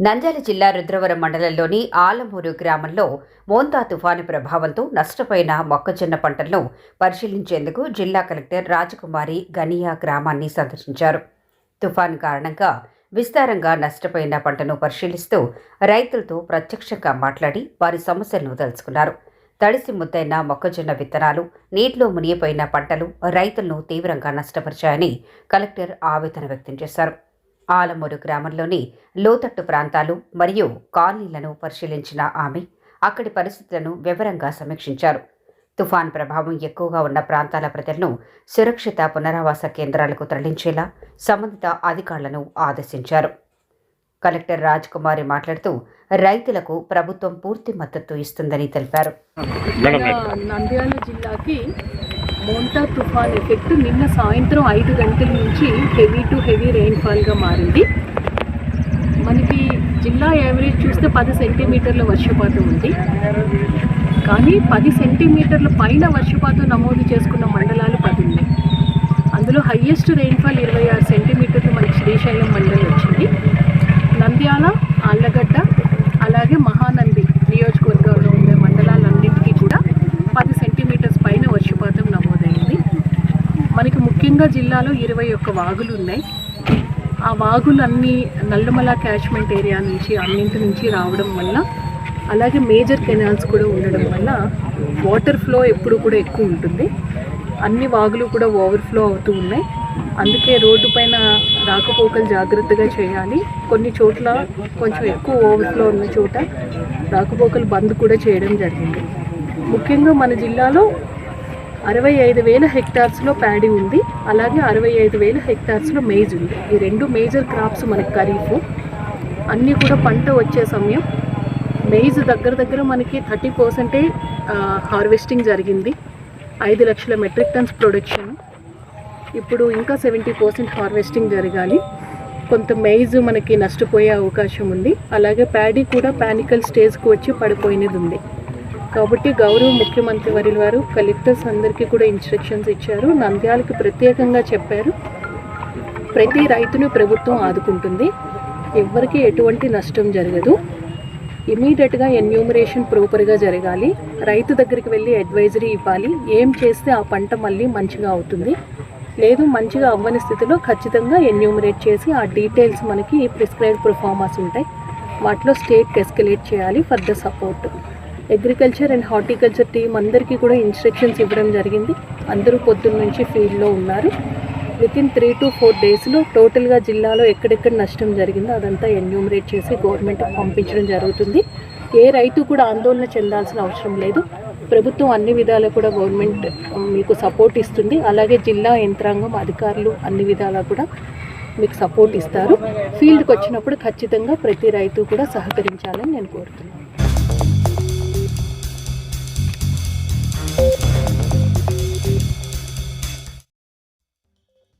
నంద్యాల జిల్లా రుద్రవరం మండలంలోని ఆలమూరు గ్రామంలో మోంతా తుఫాను ప్రభావంతో నష్టపోయిన మొక్కజొన్న పంటలను పరిశీలించేందుకు జిల్లా కలెక్టర్ రాజకుమారి గనియా గ్రామాన్ని సందర్శించారు. తుఫాను కారణంగా విస్తారంగా నష్టపోయిన పంటను పరిశీలిస్తూ రైతులతో ప్రత్యక్షంగా మాట్లాడి వారి సమస్యలను తెలుసుకున్నారు. తడిసి ముద్దైన మొక్కజొన్న విత్తనాలు నీటిలో మునిగిపోయిన పంటలు రైతులను తీవ్రంగా నష్టపరిచాయని కలెక్టర్ ఆవేదన వ్యక్తం చేశారు. ఆలమూరు గ్రామంలోని లోతట్టు ప్రాంతాలు మరియు కాలనీలను పరిశీలించిన ఆమె అక్కడి పరిస్థితులను వివరంగా సమీక్షించారు. తుఫాన్ ప్రభావం ఎక్కువగా ఉన్న ప్రాంతాల ప్రజలను సురక్షిత పునరావాస కేంద్రాలకు తరలించేలా సంబంధిత అధికారులను ఆదేశించారు. కలెక్టర్ రాజ్ కుమారి మాట్లాడుతూ రైతులకు ప్రభుత్వం పూర్తి మద్దతు ఇస్తుందని తెలిపారు. నంద్యాల జిల్లాకి మోంటా తుఫాన్ ఎఫెక్ట్ నిన్న సాయంత్రం ఐదు గంటల నుంచి హెవీ టు హెవీ రెయిన్ఫాల్గా మారింది. మనకి జిల్లా యావరేజ్ చూస్తే పది సెంటీమీటర్ల వర్షపాతం ఉంది. కానీ పది సెంటీమీటర్ల పైన వర్షపాతం నమోదు చేసుకున్న మండలాలు పది ఉన్నాయి. అందులో హయ్యెస్ట్ రెయిన్ఫాల్ ఇరవై ఆరు సెంటీమీటర్లు మనకి శ్రీశైలం మండలం వచ్చింది నంద్యాల ఆళ్ళగడ్డ అలాగే మహానంది నియోజకవర్గంలో ఉండే మండలాలన్నింటికీ కూడా పది సెంటీమీటర్స్ పైన వర్షపాతం నమోదైంది మనకి ముఖ్యంగా జిల్లాలో ఇరవై ఒక్క వాగులు ఉన్నాయి ఆ వాగులన్నీ నల్లమల క్యాచ్మెంట్ ఏరియా నుంచి అన్నింటి నుంచి రావడం వల్ల అలాగే మేజర్ కెనాల్స్ కూడా ఉండడం వల్ల వాటర్ ఫ్లో ఎప్పుడు కూడా ఎక్కువ ఉంటుంది. అన్ని వాగులు కూడా ఓవర్ఫ్లో అవుతూ ఉన్నాయి. అందుకే రోడ్డు పైన రాకపోకలు జాగ్రత్తగా చేయాలి. కొన్ని చోట్ల కొంచెం ఎక్కువ ఓవర్ఫ్లో ఉన్న చోట రాకపోకలు బంద్ కూడా చేయడం జరిగింది. ముఖ్యంగా మన జిల్లాలో అరవై ఐదు వేల హెక్టార్స్లో ప్యాడీ ఉంది. అలాగే అరవై ఐదు వేల హెక్టార్స్లో మేజ్ ఉంది. ఈ రెండు మేజర్ క్రాప్స్ మనకి ఖరీఫ్. అన్నీ కూడా పంట వచ్చే సమయం. మేజ్ దగ్గర దగ్గర మనకి థర్టీ పర్సెంటే హార్వెస్టింగ్ జరిగింది. ఐదు లక్షల మెట్రిక్ టన్స్ ప్రొడక్షన్. ఇప్పుడు ఇంకా సెవెంటీ పర్సెంట్ హార్వెస్టింగ్ జరగాలి. కొంత మేజ్ మనకి నష్టపోయే అవకాశం ఉంది. అలాగే ప్యాడీ కూడా పానికల్ స్టేజ్కి వచ్చి పడిపోయినది ఉంది. కాబట్టి గౌరవ ముఖ్యమంత్రి వర్యుల వారు కలెక్టర్స్ అందరికీ కూడా ఇన్స్ట్రక్షన్స్ ఇచ్చారు. నంద్యాలకు ప్రత్యేకంగా చెప్పారు. ప్రతి రైతును ప్రభుత్వం ఆదుకుంటుంది. ఎవరికి ఎటువంటి నష్టం జరగదు. ఇమీడియట్గా ఎన్యూమరేషన్ ప్రాపర్గా జరగాలి. రైతు దగ్గరికి వెళ్ళి అడ్వైజరీ ఇవ్వాలి. ఏం చేస్తే ఆ పంట మళ్ళీ మంచిగా అవుతుంది. లేదు మంచిగా అవ్వని స్థితిలో ఖచ్చితంగా ఎన్యూమరేట్ చేసి ఆ డీటెయిల్స్ మనకి ప్రిస్క్రైబ్ ప్రొఫార్మాస్ ఉంటాయి. వాటిలో స్టేట్కి ఎస్కలేట్ చేయాలి for the support agriculture and horticulture team అందరికీ కూడా ఇన్స్ట్రక్షన్స్ ఇవ్వడం జరిగింది. అందరూ పొద్దున్న నుంచి ఫీల్డ్లో ఉన్నారు. With in three to four డేస్లో టోటల్గా జిల్లాలో ఎక్కడెక్కడ నష్టం జరిగిందో అదంతా ఎన్యూమరేట్ చేసి గవర్నమెంట్ పంపించడం జరుగుతుంది. ఏ రైతు కూడా ఆందోళన చెందాల్సిన అవసరం లేదు. ప్రభుత్వం అన్ని విధాలు కూడా గవర్నమెంట్ మీకు సపోర్ట్ ఇస్తుంది. అలాగే జిల్లా యంత్రాంగం అధికారులు అన్ని విధాలా కూడా మీకు సపోర్ట్ ఇస్తారు. ఫీల్డ్కి వచ్చినప్పుడు ఖచ్చితంగా ప్రతి రైతు కూడా సహకరించాలని నేను కోరుతున్నాను.